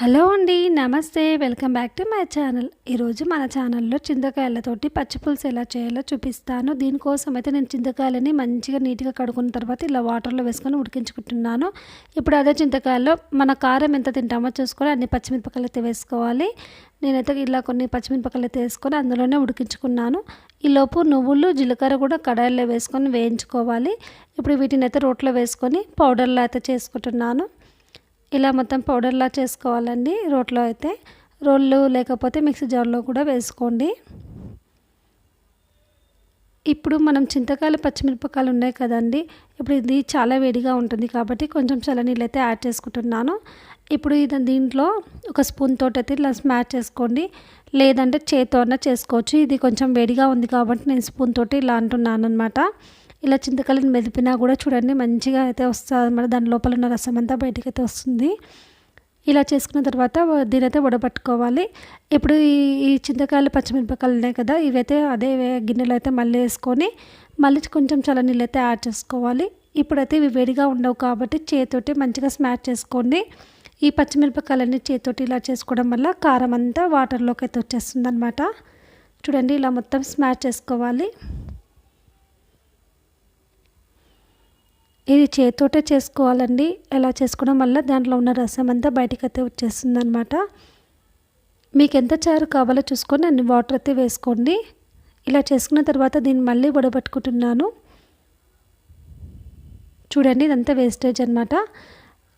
Hello అండి నమస్తే. Welcome back to my channel. ఈరోజు మన ఛానల్లో చింతకాయలతోటి పచ్చిపులుసు ఎలా చేయాలో చూపిస్తాను. దీనికోసం అయితే నేను చింతకాయలని మంచిగా నీట్గా కడుక్కున్న తర్వాత ఇలా వాటర్లో వేసుకొని ఉడికించుకుంటున్నాను. ఇప్పుడు అదే చింతకాయలో మన కారం ఎంత తింటామో చూసుకొని అన్ని పచ్చిమిరపకాయలు అయితే వేసుకోవాలి. నేనైతే ఇలా కొన్ని పచ్చిమిరపకాయలు అయితే వేసుకొని అందులోనే ఉడికించుకున్నాను. ఈలోపు నువ్వులు జీలకర్ర కూడా కడాయిలో వేసుకొని వేయించుకోవాలి. ఇప్పుడు వీటిని అయితే రోట్లో వేసుకొని పౌడర్లో అయితే చేసుకుంటున్నాను. ఇలా మొత్తం పౌడర్లా చేసుకోవాలండి రోట్లో అయితే. రోళ్ళు లేకపోతే మిక్సీ జార్లో కూడా వేసుకోండి. ఇప్పుడు మనం చింతకాయలు పచ్చిమిరపకాయలు ఉన్నాయి కదండి. ఇప్పుడు ఇది చాలా వేడిగా ఉంటుంది కాబట్టి కొంచెం చల్లనీళ్ళు అయితే యాడ్ చేసుకుంటున్నాను. ఇప్పుడు ఇది దీంట్లో ఒక స్పూన్ తోటి అయితే ఇలా స్మాష్ చేసుకోండి. లేదంటే చేతితో చేసుకోవచ్చు. ఇది కొంచెం వేడిగా ఉంది కాబట్టి నేను స్పూన్ తోటి ఇలా అంటున్నాను అనమాట ఇలా చింతకాయలను మెదిపినా కూడా చూడండి మంచిగా అయితే వస్తుంది. అనమాట దాని లోపల ఉన్న రసం అంతా బయటకు అయితే వస్తుంది. ఇలా చేసుకున్న తర్వాత దీని అయితే వడబట్టుకోవాలి. ఇప్పుడు ఈ ఈ చింతకాయలు పచ్చిమిరపకాయలు ఉన్నాయి కదా ఇవైతే అదే గిన్నెలో అయితే మళ్ళీ వేసుకొని మళ్ళీ కొంచెం చల్ల నీళ్ళు అయితే యాడ్ చేసుకోవాలి. ఇప్పుడైతే ఇవి వేడిగా ఉండవు కాబట్టి చేతితోటి మంచిగా స్మాష్ చేసుకోండి. ఈ పచ్చిమిరపకాయలన్నీ చేతితోటి ఇలా చేసుకోవడం వల్ల కారం అంతా వాటర్లోకి అయితే వచ్చేస్తుంది అనమాట చూడండి ఇలా మొత్తం స్మాష్ చేసుకోవాలి. ఇది చేతితోటే చేసుకోవాలండి. ఎలా చేసుకోవడం వల్ల దాంట్లో ఉన్న రసం అంతా బయటకు అయితే వచ్చేస్తుంది అనమాట మీకు ఎంత చారు కావాలో చూసుకొని అన్ని వాటర్ అయితే వేసుకోండి. ఇలా చేసుకున్న తర్వాత దీన్ని మళ్ళీ వడబట్టుకుంటున్నాను. చూడండి ఇదంతా వేస్టేజ్ అనమాట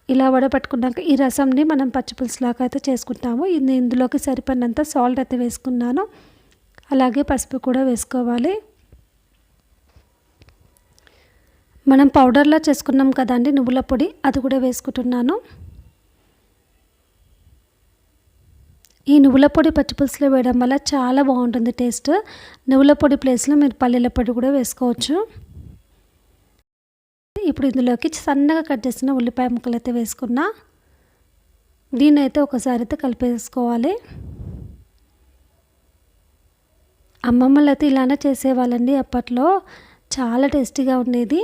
ఇలా వడపట్టుకున్నాక ఈ రసంని మనం పచ్చిపులుసులాగా అయితే చేసుకుంటాము. ఇది ఇందులోకి సరిపడినంత సాల్ట్ అయితే వేసుకున్నాను. అలాగే పసుపు కూడా వేసుకోవాలి. మనం పౌడర్లా చేసుకున్నాం కదండి నువ్వుల పొడి అది కూడా వేసుకుంటున్నాను. ఈ నువ్వుల పొడి పచ్చిపులుసులో వేయడం వల్ల చాలా బాగుంటుంది టేస్ట్. నువ్వుల పొడి ప్లేస్లో మీరు పల్లెల పొడి కూడా వేసుకోవచ్చు. ఇప్పుడు ఇందులోకి సన్నగా కట్ చేసిన ఉల్లిపాయ ముక్కలు అయితే వేసుకున్నా. దీన్ని అయితే ఒకసారి అయితే కలిపేసుకోవాలి. అమ్మమ్మలు అయితే ఇలానే చేసేవాళ్ళండి అప్పట్లో. చాలా టేస్టీగా ఉండేది.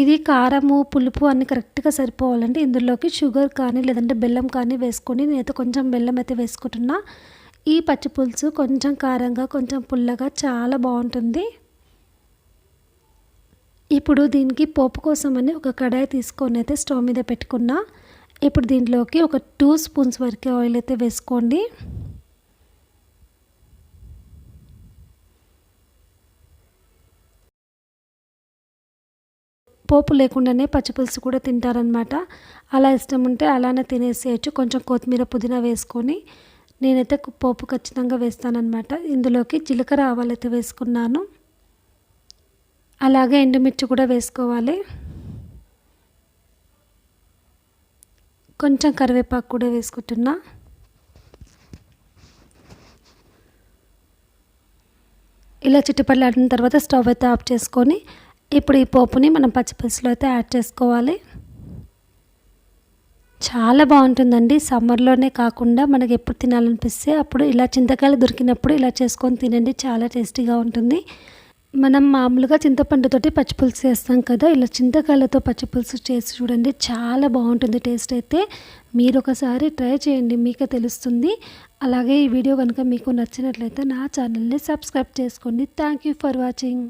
ఇది కారము పులుపు అన్నీ కరెక్ట్గా సరిపోవాలండి. ఇందులోకి షుగర్ కానీ లేదంటే బెల్లం కానీ వేసుకొని నేనైతే కొంచెం బెల్లం అయితే వేసుకుంటున్నా. ఈ పచ్చి పులుసు కొంచెం కారంగా కొంచెం పుల్లగా చాలా బాగుంటుంది. ఇప్పుడు దీనికి పోపు కోసమని ఒక కడాయి తీసుకొని అయితే స్టవ్ మీద పెట్టుకున్నా. ఇప్పుడు దీంట్లోకి ఒక టూ స్పూన్స్ వరకు ఆయిల్ అయితే వేసుకోండి. పోపు లేకుండానే పచ్చిపులుసు కూడా తింటారనమాట అలా ఇష్టం ఉంటే అలానే తినేసేయచ్చు. కొంచెం కొత్తిమీర పుదీనా వేసుకొని నేనైతే పోపు ఖచ్చితంగా వేస్తానన్నమాట. ఇందులోకి జీలకర్ర ఆవాలు అయితే వేసుకున్నాను. అలాగే ఎండుమిర్చి కూడా వేసుకోవాలి. కొంచెం కరివేపాకు కూడా వేసుకుంటున్నా. ఇలా చిట్టుపల్లి తర్వాత స్టవ్ అయితే ఆఫ్ చేసుకొని ఇప్పుడు ఈ పోపుని మనం పచ్చిపులుసులో అయితే యాడ్ చేసుకోవాలి. చాలా బాగుంటుందండి. సమ్మర్లోనే కాకుండా మనకి ఎప్పుడు తినాలనిపిస్తే అప్పుడు ఇలా చింతకాయలు దొరికినప్పుడు ఇలా చేసుకొని తినండి. చాలా టేస్టీగా ఉంటుంది. మనం మామూలుగా చింతపండుతోటి పచ్చిపులుసు చేస్తాం కదా ఇలా చింతకాయలతో పచ్చిపులుసు చేసి చూడండి. చాలా బాగుంటుంది టేస్ట్ అయితే. మీరు ఒకసారి ట్రై చేయండి మీకే తెలుస్తుంది. అలాగే ఈ వీడియో కనుక మీకు నచ్చినట్లయితే నా ఛానల్ని సబ్స్క్రైబ్ చేసుకోండి. Thank you for watching.